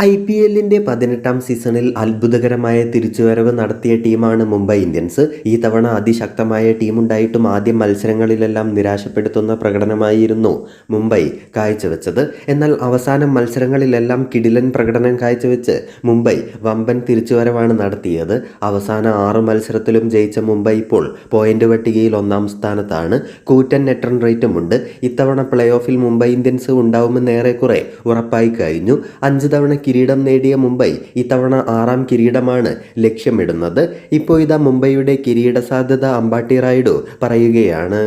I P എല്ലിന്റെ പതിനെട്ടാം സീസണിൽ അത്ഭുതകരമായ തിരിച്ചുവരവ് നടത്തിയ ടീമാണ് മുംബൈ ഇന്ത്യൻസ്. ഈ തവണ അതിശക്തമായ ടീമുണ്ടായിട്ടും ആദ്യ മത്സരങ്ങളിലെല്ലാം നിരാശപ്പെടുത്തുന്ന പ്രകടനമായിരുന്നു മുംബൈ കാഴ്ചവെച്ചത്. എന്നാൽ അവസാന മത്സരങ്ങളിലെല്ലാം കിടിലൻ പ്രകടനം കാഴ്ചവെച്ച് മുംബൈ വമ്പൻ തിരിച്ചുവരവാണ് നടത്തിയത്. അവസാന ആറ് മത്സരത്തിലും ജയിച്ച മുംബൈ ഇപ്പോൾ പോയിന്റ് പട്ടികയിൽ ഒന്നാം സ്ഥാനത്താണ്. കൂറ്റൻ നെറ്റ് റൺ റേറ്റുമുണ്ട് ഇത്തവണ പ്ലേ ഓഫിൽ മുംബൈ ഇന്ത്യൻസ് ഉണ്ടാവുമെന്ന് ഏറെക്കുറെ ഉറപ്പായി കഴിഞ്ഞു. അഞ്ച് തവണ കിരീടം നേടിയ മുംബൈ ഇത്തവണ ആറാം കിരീടമാണ് ലക്ഷ്യമിടുന്നത്. ഇപ്പോൾ ഇതാ മുംബൈയുടെ കിരീട സാധ്യത അമ്പാട്ടി റായിഡു പറയുകയാണ്.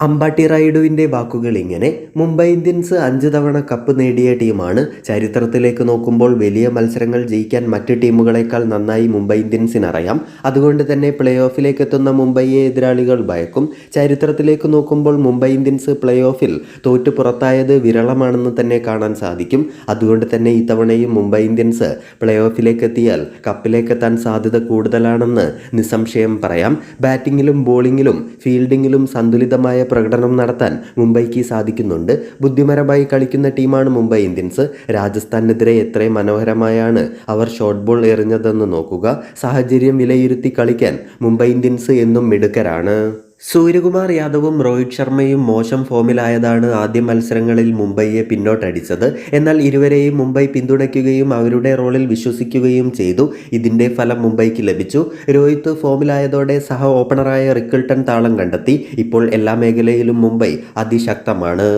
അമ്പാട്ടി റായിഡുവിന്റെ വാക്കുകൾ ഇങ്ങനെ മുംബൈ ഇന്ത്യൻസ് അഞ്ച് തവണ കപ്പ് നേടിയ ടീമാണ്. ചരിത്രത്തിലേക്ക് നോക്കുമ്പോൾ വലിയ മത്സരങ്ങൾ ജയിക്കാൻ മറ്റ് ടീമുകളെക്കാൾ നന്നായി മുംബൈ ഇന്ത്യൻസിനറിയാം. അതുകൊണ്ട് തന്നെ പ്ലേ ഓഫിലേക്ക് എത്തുന്ന മുംബൈയെ എതിരാളികൾ ഭയക്കും. ചരിത്രത്തിലേക്ക് നോക്കുമ്പോൾ മുംബൈ ഇന്ത്യൻസ് പ്ലേ ഓഫിൽ തോറ്റു പുറത്തായത് വിരളമാണെന്ന് തന്നെ കാണാൻ സാധിക്കും. അതുകൊണ്ട് തന്നെ ഇത്തവണയും മുംബൈ ഇന്ത്യൻസ് പ്ലേ ഓഫിലേക്ക് എത്തിയാൽ കപ്പിലേക്ക് എത്താൻ സാധ്യത കൂടുതലാണെന്ന് നിസ്സംശയം പറയാം. ബാറ്റിങ്ങിലും ബോളിങ്ങിലും ഫീൽഡിങ്ങിലും സന്തുലിതമായ പ്രകടനം നടത്താൻ മുംബൈക്ക് സാധിക്കുന്നുണ്ട്. ബുദ്ധിമരമായി കളിക്കുന്ന ടീമാണ് മുംബൈ ഇന്ത്യൻസ്. രാജസ്ഥാനെതിരെ എത്ര മനോഹരമായാണ് അവർ ഷോർട്ട് ബോൾ എറിഞ്ഞതെന്ന് നോക്കുക. സാഹചര്യം വിലയിരുത്തി കളിക്കാൻ മുംബൈ ഇന്ത്യൻസ് എന്നും മിടുക്കരാണ്. സൂര്യകുമാർ യാദവും രോഹിത് ശർമ്മയും മോശം ഫോമിലായതാണ് ആദ്യ മത്സരങ്ങളിൽ മുംബൈയെ പിന്നോട്ടടിച്ചത്. എന്നാൽ ഇരുവരെയും മുംബൈ പിന്തുണയ്ക്കുകയും അവരുടെ റോളിൽ വിശ്വസിക്കുകയും ചെയ്തു. ഇതിന്റെ ഫലം മുംബൈക്ക് ലഭിച്ചു. രോഹിത് ഫോമിലായതോടെ സഹ ഓപ്പണറായ റിക്കിൾട്ടൺ താളം കണ്ടെത്തി. ഇപ്പോൾ എല്ലാ മേഖലയിലും മുംബൈ അതിശക്തമാണ്.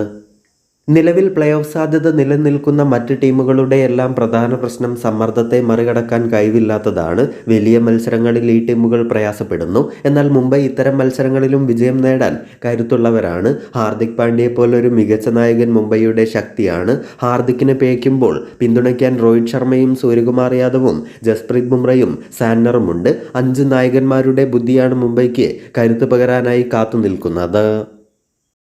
നിലവിൽ പ്ലേ ഓഫ് സാധ്യത നിലനിൽക്കുന്ന മറ്റ് ടീമുകളുടെ എല്ലാം പ്രധാന പ്രശ്നം സമ്മർദ്ദത്തെ മറികടക്കാൻ കഴിവില്ലാത്തതാണ്. വലിയ മത്സരങ്ങളിൽ ഈ ടീമുകൾ പ്രയാസപ്പെടുന്നു. എന്നാൽ മുംബൈ ഇത്തരം മത്സരങ്ങളിലും വിജയം നേടാൻ കരുത്തുള്ളവരാണ്. ഹാർദിക് പാണ്ഡ്യയെ പോലൊരു മികച്ച നായകൻ മുംബൈയുടെ ശക്തിയാണ്. ഹാർദിക്കിനെ പേയ്ക്കുമ്പോൾ പിന്തുണയ്ക്കാൻ രോഹിത് ശർമ്മയും സൂര്യകുമാർ യാദവും ജസ്പ്രീത് ബുംറയും സാന്നറുമുണ്ട്. അഞ്ച് നായകന്മാരുടെ ബുദ്ധിയാണ് മുംബൈക്ക് കരുത്ത് പകരാനായി കാത്തു നിൽക്കുന്നത്